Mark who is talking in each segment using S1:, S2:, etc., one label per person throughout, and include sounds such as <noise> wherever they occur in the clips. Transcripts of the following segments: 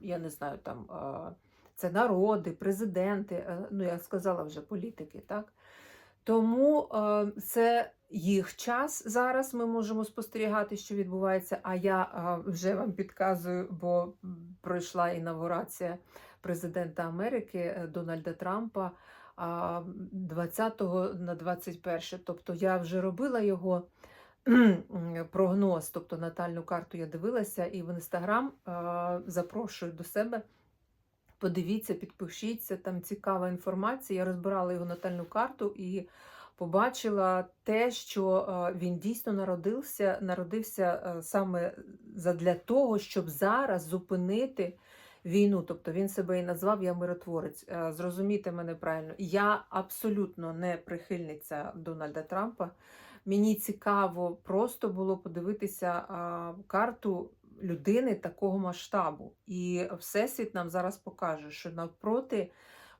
S1: я не знаю, там це народи, президенти, е, ну я сказала вже політики, так? Тому це їх час зараз. Ми можемо спостерігати, що відбувається. А я вже вам підказую, бо пройшла інавгурація президента Америки е, Дональда Трампа 20 на 21. Тобто я вже робила його прогноз, тобто натальну карту я дивилася, і в інстаграм запрошую до себе. Подивіться, підпишіться, там цікава інформація. Я розбирала його натальну карту і побачила те, що він дійсно народився, народився саме для того, щоб зараз зупинити війну. Тобто він себе і назвав Я миротворець. Зрозумійте мене правильно, я абсолютно не прихильниця Дональда Трампа. Мені цікаво просто було подивитися карту людини такого масштабу. І Всесвіт нам зараз покаже, що навпроти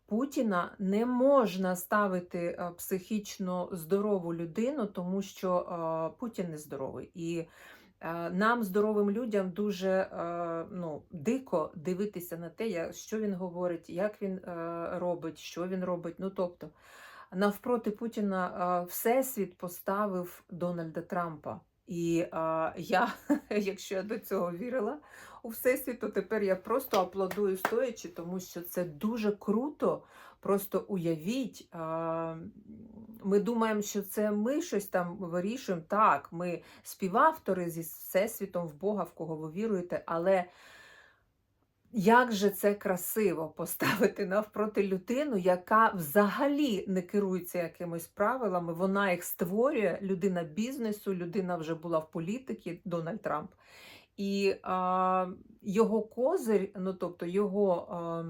S1: Путіна не можна ставити психічно здорову людину, тому що Путін не здоровий. І нам, здоровим людям, дуже ну, дико дивитися на те, що він говорить, як він робить, що він робить. Ну, тобто, навпроти Путіна Всесвіт поставив Дональда Трампа. І а, я, <laughs> якщо я до цього вірила у Всесвіт, то тепер я просто аплодую стоячи, тому що це дуже круто. Просто уявіть, а, ми думаємо, що це ми щось там вирішуємо. Так, ми співавтори зі Всесвітом в Бога, в кого ви віруєте, але. Як же це красиво поставити навпроти людину, яка взагалі не керується якимись правилами, вона їх створює, людина бізнесу, людина вже була в політиці, Дональд Трамп. І а, його козир, ну тобто його а,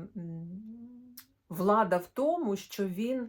S1: влада в тому, що він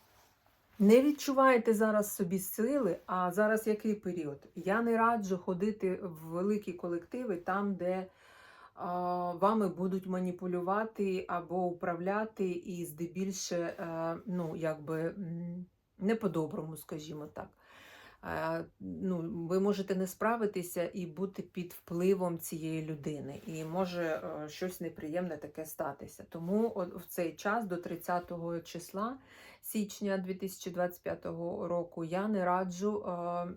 S1: не відчуваєте зараз собі сили, а зараз який період? Я не раджу ходити в великі колективи там, де вами будуть маніпулювати або управляти, і здебільше, е, ну, якби не по-доброму, скажімо так. Е, Ну, ви можете не справитися і бути під впливом цієї людини, і може е, щось неприємне таке статися. Тому в цей час до 30 числа січня 2025 року я не раджу е,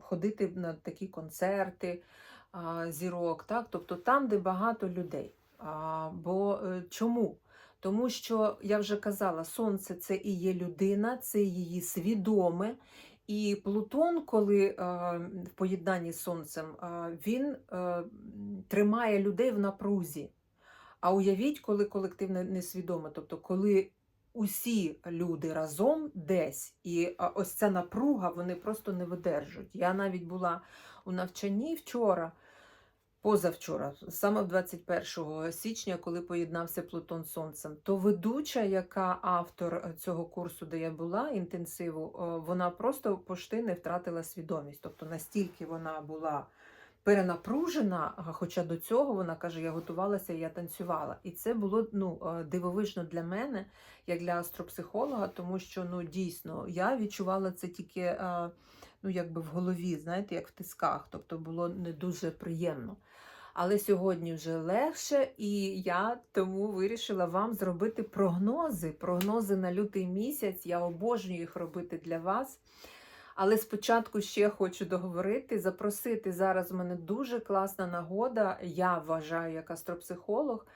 S1: ходити на такі концерти зірок, так? тобто там, де багато людей. Бо чому? Тому що я вже казала, сонце це і є людина, це її свідоме. І Плутон, коли е, в поєднанні з сонцем, е, він е, тримає людей в напрузі. А уявіть, коли колективне несвідоме, тобто коли усі люди разом десь, і ось ця напруга вони просто не видержують. Я навіть була у навчанні вчора, позавчора, саме 21 січня, коли поєднався Плутон з Сонцем, то ведуча, яка автор е, цього курсу, де я була, інтенсиву, е, вона просто пошти не втратила свідомість. Тобто настільки вона була перенапружена, хоча до цього вона каже, я готувалася, я танцювала. І це було ну, е, дивовижно для мене, як для астропсихолога, тому що ну, дійсно я відчувала це тільки ну, якби в голові, знаєте, як в тисках. Тобто було не дуже приємно. Але сьогодні вже легше, і я тому вирішила вам зробити прогнози. Прогнози на лютий місяць. Я обожнюю їх робити для вас. Але спочатку ще хочу договорити, запросити зараз в мене дуже класна нагода. Я вважаю, як астропсихолог,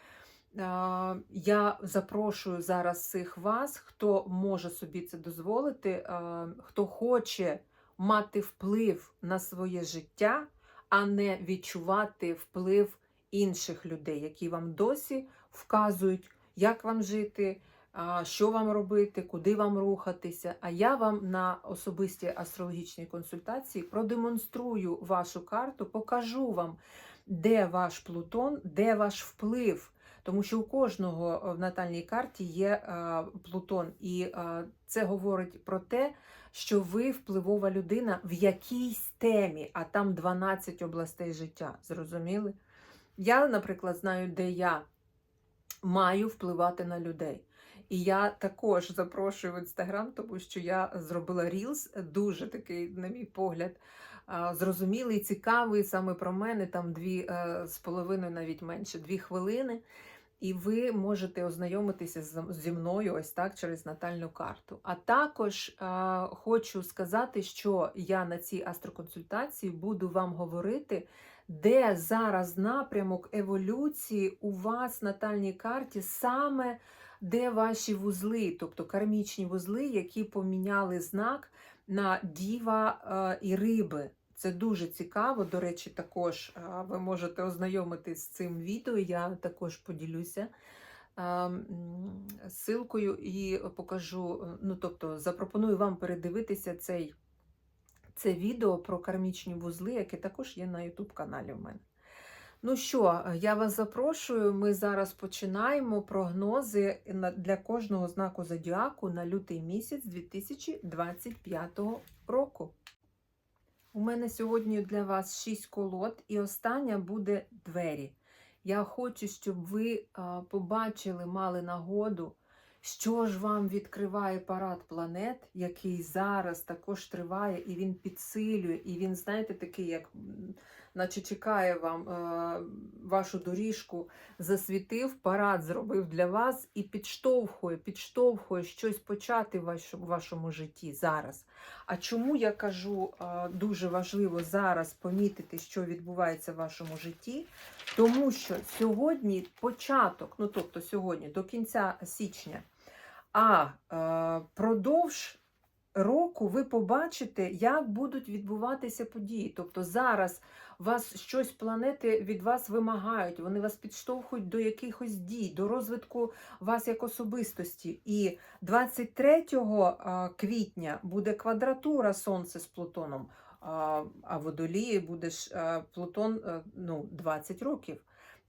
S1: Я запрошую зараз всіх вас, хто може собі це дозволити, хто хоче мати вплив на своє життя, а не відчувати вплив інших людей, які вам досі вказують, як вам жити, що вам робити, куди вам рухатися. А я вам на особистій астрологічній консультації продемонструю вашу карту, покажу вам, де ваш Плутон, де ваш вплив. Тому що у кожного в натальній карті є Плутон, і це говорить про те, що ви впливова людина в якійсь темі, а там 12 областей життя. Зрозуміли? Я, наприклад, знаю, де я маю впливати на людей. І я також запрошую в інстаграм, тому що я зробила рілс, дуже такий, на мій погляд, зрозумілий, цікавий саме про мене, там дві е, з половиною, навіть менше, дві хвилини. І ви можете ознайомитися зі мною ось так через натальну карту. А також е, хочу сказати, що я на цій астроконсультації буду вам говорити, де зараз напрямок еволюції у вас натальній карті, саме де ваші вузли, тобто кармічні вузли, які поміняли знак на діва е, і риби. Це дуже цікаво. До речі, також ви можете ознайомитись з цим відео. Я також поділюся ссылкою і покажу. е, Ну, тобто, запропоную вам передивитися цей, це відео про кармічні вузли, яке також є на YouTube каналі в мене. Ну що, я вас запрошую. Ми зараз починаємо прогнози для кожного знаку зодіаку на лютий місяць 2025 року. У мене сьогодні для вас 6 колод, і остання буде двері. Я хочу, щоб ви побачили, мали нагоду, що ж вам відкриває парад планет, який зараз також триває, і він підсилює, і він, знаєте, такий, як наче чекає вам е, вашу доріжку, засвітив, парад зробив для вас і підштовхує, підштовхує щось почати в вашому, житті зараз. А чому я кажу, е, дуже важливо зараз помітити, що відбувається в вашому житті? Тому що сьогодні початок, ну тобто сьогодні до кінця січня, а е, продовж року ви побачите, як будуть відбуватися події. Тобто зараз вас щось планети від вас вимагають, вони вас підштовхують до якихось дій, до розвитку вас як особистості. І 23 е, квітня буде квадратура Сонця з Плутоном, а Водолії буде ж е, Плутон е, ну, 20 років.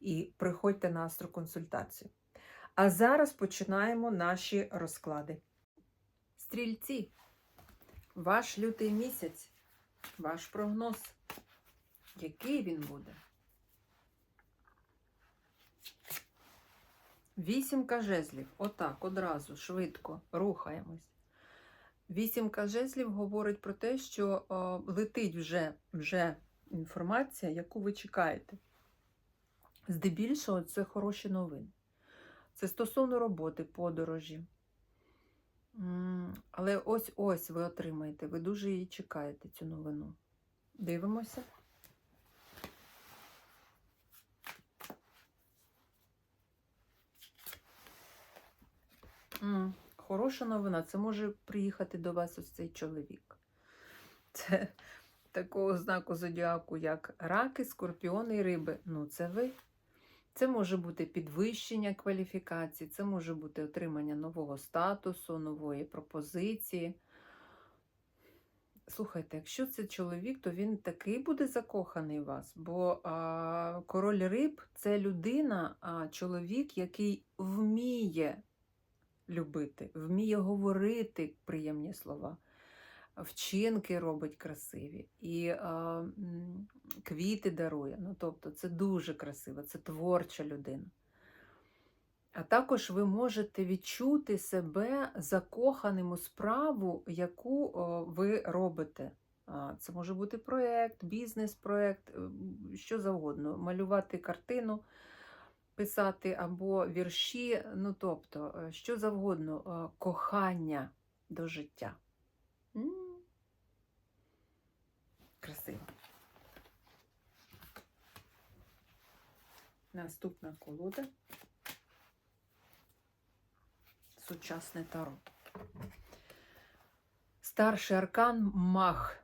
S1: і приходьте на астроконсультацію. А зараз починаємо наші розклади. Стрільці, ваш лютий місяць, ваш прогноз. Який він буде? Вісімка жезлів. Отак, одразу, швидко рухаємось. Вісімка жезлів говорить про те, що о, летить вже, вже інформація, яку ви чекаєте. Здебільшого це хороші новини. Це стосовно роботи, подорожі. Але ось ось ви отримаєте. Ви дуже її чекаєте, цю новину. Дивимося. Хороша новина. Це може приїхати до вас ось цей чоловік. Це такого знаку зодіаку, як раки, скорпіони і риби. Ну, це ви. Це може бути підвищення кваліфікації, це може бути отримання нового статусу, нової пропозиції. Слухайте, якщо це чоловік, то він такий буде закоханий в вас, бо а, король риб це людина, а чоловік, який вміє любити, вміє говорити приємні слова, вчинки робить красиві і м, квіти дарує. Ну, тобто, це дуже красиво, це творча людина. А також ви можете відчути себе закоханим у справу, яку ви робите. Це може бути проєкт, бізнес-проєкт, е, що завгодно, малювати картину, писати або вірші, ну тобто, е, що завгодно, е, кохання до життя. Красиво. Наступна колода. Сучасне таро. Старший аркан маг.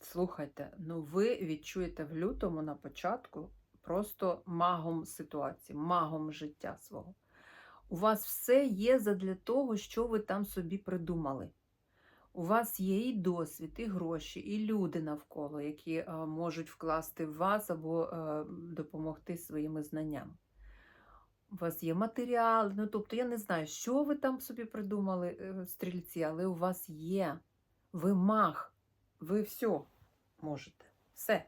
S1: Слухайте, ну ви відчуєте в лютому на початку просто магом ситуації, магом життя свого. У вас все є задля того, що ви там собі придумали. У вас є і досвід, і гроші, і люди навколо, які е, можуть вкласти в вас або е, допомогти своїми знаннями. У вас є матеріал, ну тобто я не знаю, що ви там собі придумали, е, стрільці, але у вас є. Ви маг, ви все можете. Все.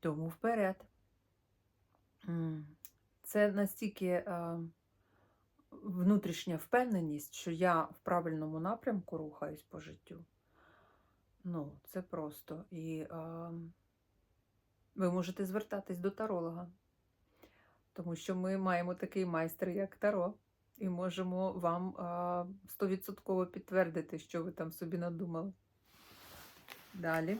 S1: Тому вперед. Це настільки е, внутрішня впевненість, що я в правильному напрямку рухаюсь по життю. Ну, це просто. І е, ви можете звертатись до таролога. Тому що ми маємо такий майстер, як Таро, і можемо вам а, стовідсотково підтвердити, що ви там собі надумали. Далі.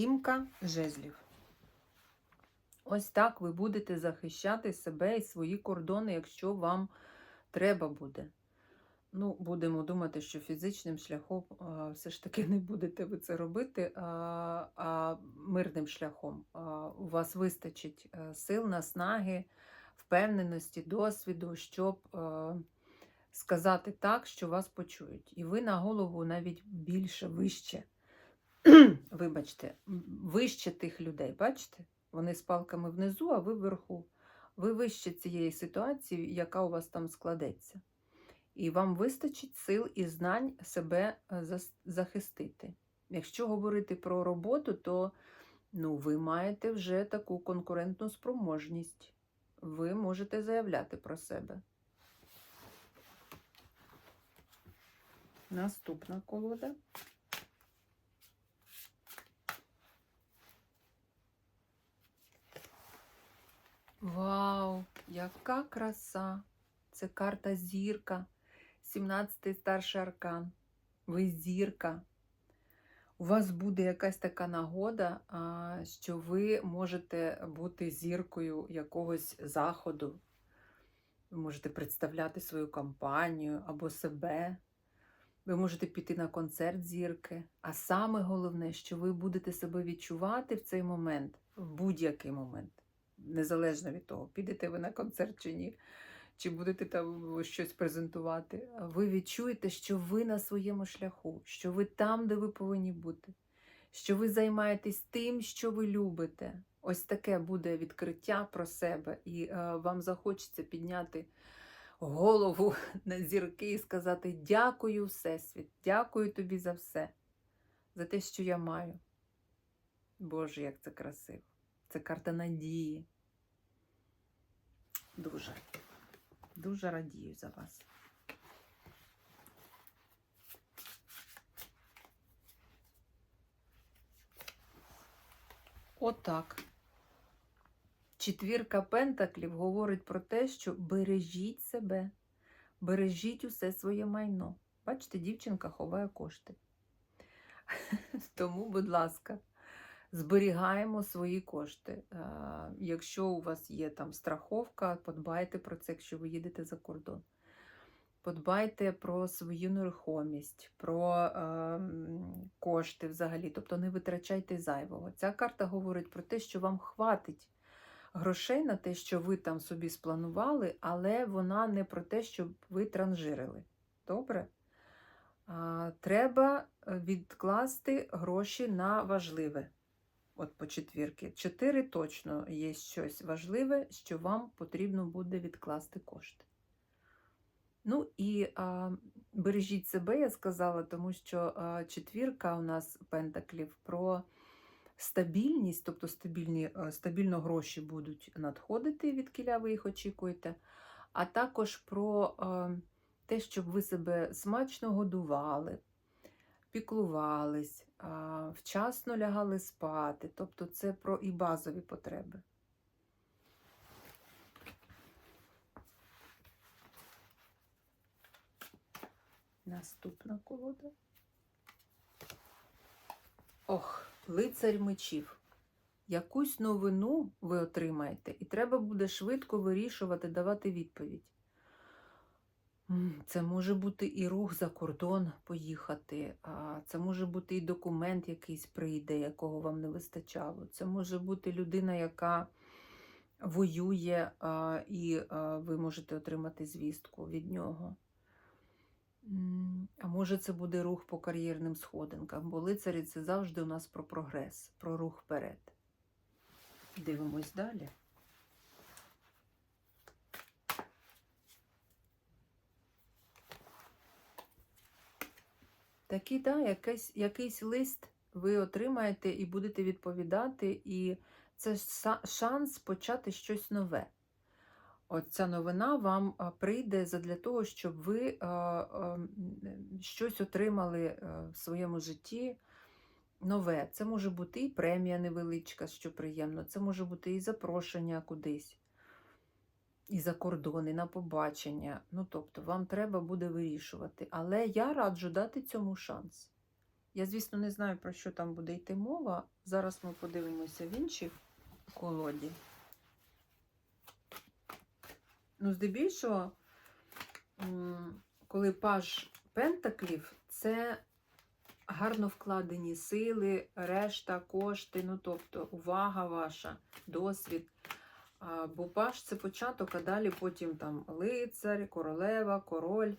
S1: Сімка жезлів. Ось так ви будете захищати себе і свої кордони, якщо вам треба буде. Ну, будемо думати, що фізичним шляхом а, все ж таки <laughs> не будете ви це робити, а, а мирним шляхом. А, у вас вистачить е, сил, наснаги, впевненості, досвіду, щоб е, сказати так, що вас почують. І ви на голову навіть більше, вище, <clears throat> вибачте, вище тих людей, бачите? Вони з палками внизу, а ви вверху. Ви вище цієї ситуації, яка у вас там складеться і вам вистачить сил і знань себе е, захистити. Якщо говорити про роботу, то ну, ви маєте вже таку конкурентну спроможність. Ви можете заявляти про себе. Наступна колода. Вау, яка краса! Це карта зірка. 17-й старший аркан. Ви зірка. У вас буде якась така нагода, що ви можете бути зіркою якогось заходу. Ви можете представляти свою компанію або себе. Ви можете піти на концерт зірки. А саме головне, що ви будете себе відчувати в цей момент, в будь-який момент, незалежно від того, підете ви на концерт чи ні чи будете там щось презентувати, ви відчуєте, що ви на своєму шляху, що ви там, де ви повинні бути, що ви займаєтесь тим, що ви любите. Ось таке буде відкриття про себе, і е, вам захочеться підняти голову <laughs> на зірки і сказати дякую, Всесвіт, дякую тобі за все, за те, що я маю. Боже, як це красиво! Це карта надії. Дуже. Дуже радію за вас. Отак. Четвірка пентаклів говорить про те, що бережіть себе, бережіть усе своє майно. Бачите, дівчинка ховає кошти. <laughs> Тому, будь ласка, зберігаємо свої кошти. Е, Якщо у вас є там страховка, подбайте про це, якщо ви їдете за кордон. Подбайте про свою нерухомість, про е, кошти взагалі, тобто не витрачайте зайвого. Ця карта говорить про те, що вам хватить. грошей на те, що ви там собі спланували, але вона не про те, щоб ви транжирили. Добре? А, треба е, відкласти гроші на важливе. От по четвірки. Чотири точно є щось важливе, що вам потрібно буде відкласти кошти. Ну і а, бережіть себе, я сказала, тому що а, четвірка у нас пентаклів про стабільність, тобто стабільні, а, стабільно гроші будуть надходити, від кіля ви їх очікуєте, а також про а, те, щоб ви себе смачно годували, піклувались, вчасно лягали спати. Тобто це про і базові потреби. Наступна колода. Ох, лицарь мечів. Якусь новину ви отримаєте, і треба буде швидко вирішувати, давати відповідь. Це може бути і рух за кордон поїхати, це може бути і документ якийсь прийде, якого вам не вистачало. Це може бути людина, яка воює, і ви можете отримати звістку від нього. А може, це буде рух по кар'єрним сходинкам, бо лицарі це завжди у нас про прогрес, про рух вперед. Дивимось далі. Такий, да, якийсь, якийсь лист ви отримаєте і будете відповідати, і це ша- шанс почати щось нове. От ця новина вам прийде задля того, щоб ви щось отримали в своєму житті нове. Це може бути і премія невеличка, що приємно, це може бути і запрошення кудись, і за кордони, на побачення. Ну, тобто, вам треба буде вирішувати. Але я раджу дати цьому шанс. Я, звісно, не знаю, про що там буде йти мова. Зараз ми подивимося в іншій колоді. Ну, здебільшого, коли паж пентаклів, це гарно вкладені сили, решта, кошти, ну тобто увага ваша, досвід. Бо паж це початок, а далі потім там лицар, королева, король.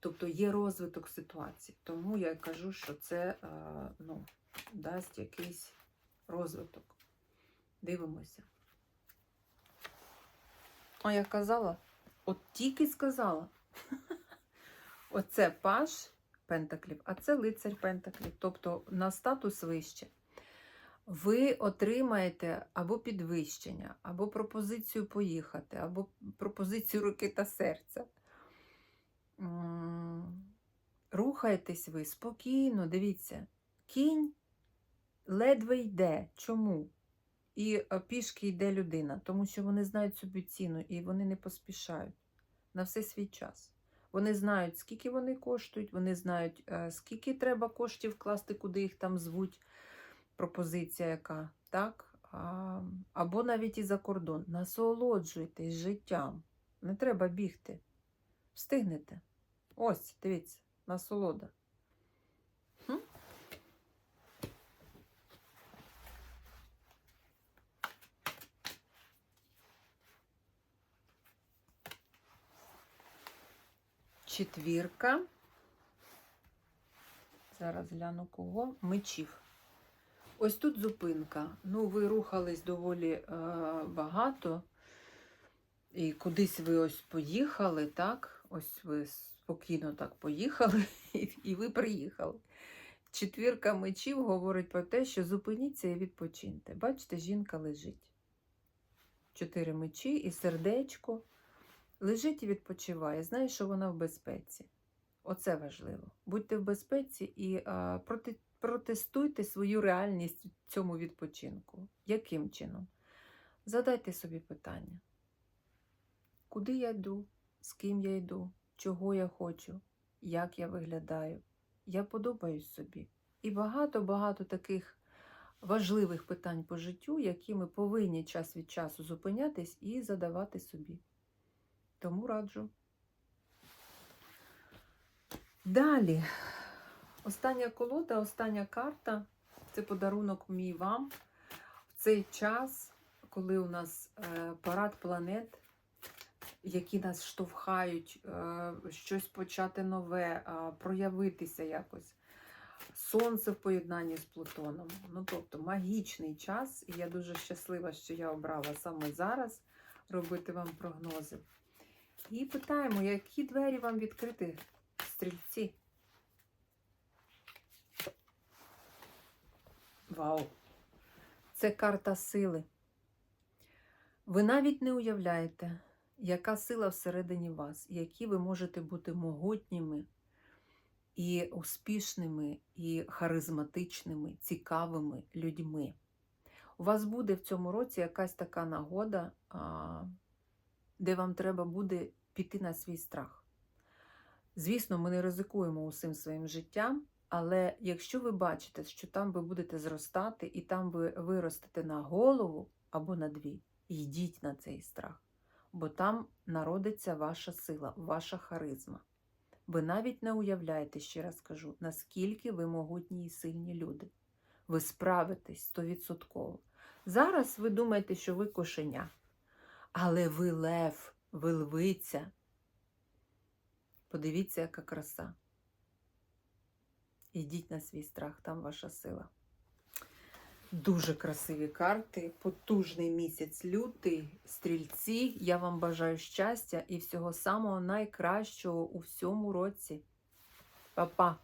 S1: Тобто є розвиток ситуації. Тому я кажу, що це ну, дасть якийсь розвиток. Дивимося. А я казала, от тільки сказала. Оце паж пентаклів, а це лицар пентаклів, тобто на статус вище. Ви отримаєте або підвищення, або пропозицію поїхати, або пропозицію руки та серця. М, Рухаєтесь ви спокійно, дивіться, кінь ледве йде. Чому? І е, пішки йде людина, тому що вони знають собі ціну і вони не поспішають на все свій час. Вони знають, скільки вони коштують, вони знають, е, скільки треба коштів вкласти, куди їх там звуть, пропозиція яка, так? Або навіть і за кордон. Насолоджуйтесь життям. Не треба бігти. Встигнете. Ось, дивіться, насолода. Четвірка. Зараз гляну кого. Мечів. Ось тут зупинка. Ну, ви рухались доволі е, багато. І кудись ви ось поїхали, так? Ось ви спокійно так поїхали, <laughs> і, і ви приїхали. Четвірка мечів говорить про те, що зупиніться і відпочиньте. Бачите, жінка лежить. Чотири мечі і сердечко. Лежить і відпочиває, знає, що вона в безпеці. Оце важливо. Будьте в безпеці і а, проти, протестуйте свою реальність в цьому відпочинку. Яким чином? Задайте собі питання. Куди я йду? З ким я йду? Чого я хочу? Як я виглядаю? Я подобаюсь собі. І багато-багато таких важливих питань по життю, які ми повинні час від часу зупинятись і задавати собі. Тому раджу. Далі. Остання колода, остання карта це подарунок мій вам в цей час, коли у нас е, парад планет, які нас штовхають, е, щось почати нове, проявитися якось. Сонце в поєднанні з Плутоном. Ну, тобто магічний час, і я дуже щаслива, що я обрала саме зараз робити вам прогнози. І питаємо, які двері вам відкрити, стрільці? Вау! Це карта сили. Ви навіть не уявляєте, яка сила всередині вас, які ви можете бути могутніми і успішними, і харизматичними, цікавими людьми. У вас буде в цьому році якась така нагода, де вам треба буде піти на свій страх. Звісно, ми не ризикуємо усім своїм життям, але якщо ви бачите, що там ви будете зростати і там ви виростете на голову або на дві, йдіть на цей страх, бо там народиться ваша сила, ваша харизма. Ви навіть не уявляєте, ще раз кажу, наскільки ви могутні і сильні люди. Ви справитесь стовідсотково. Зараз ви думаєте, що ви кошеня, але ви лев, ви львиця. Подивіться, яка краса. Ідіть на свій страх, там ваша сила. Дуже красиві карти, потужний місяць лютий, стрільці. Я вам бажаю щастя і всього самого найкращого у всьому році. Па-па!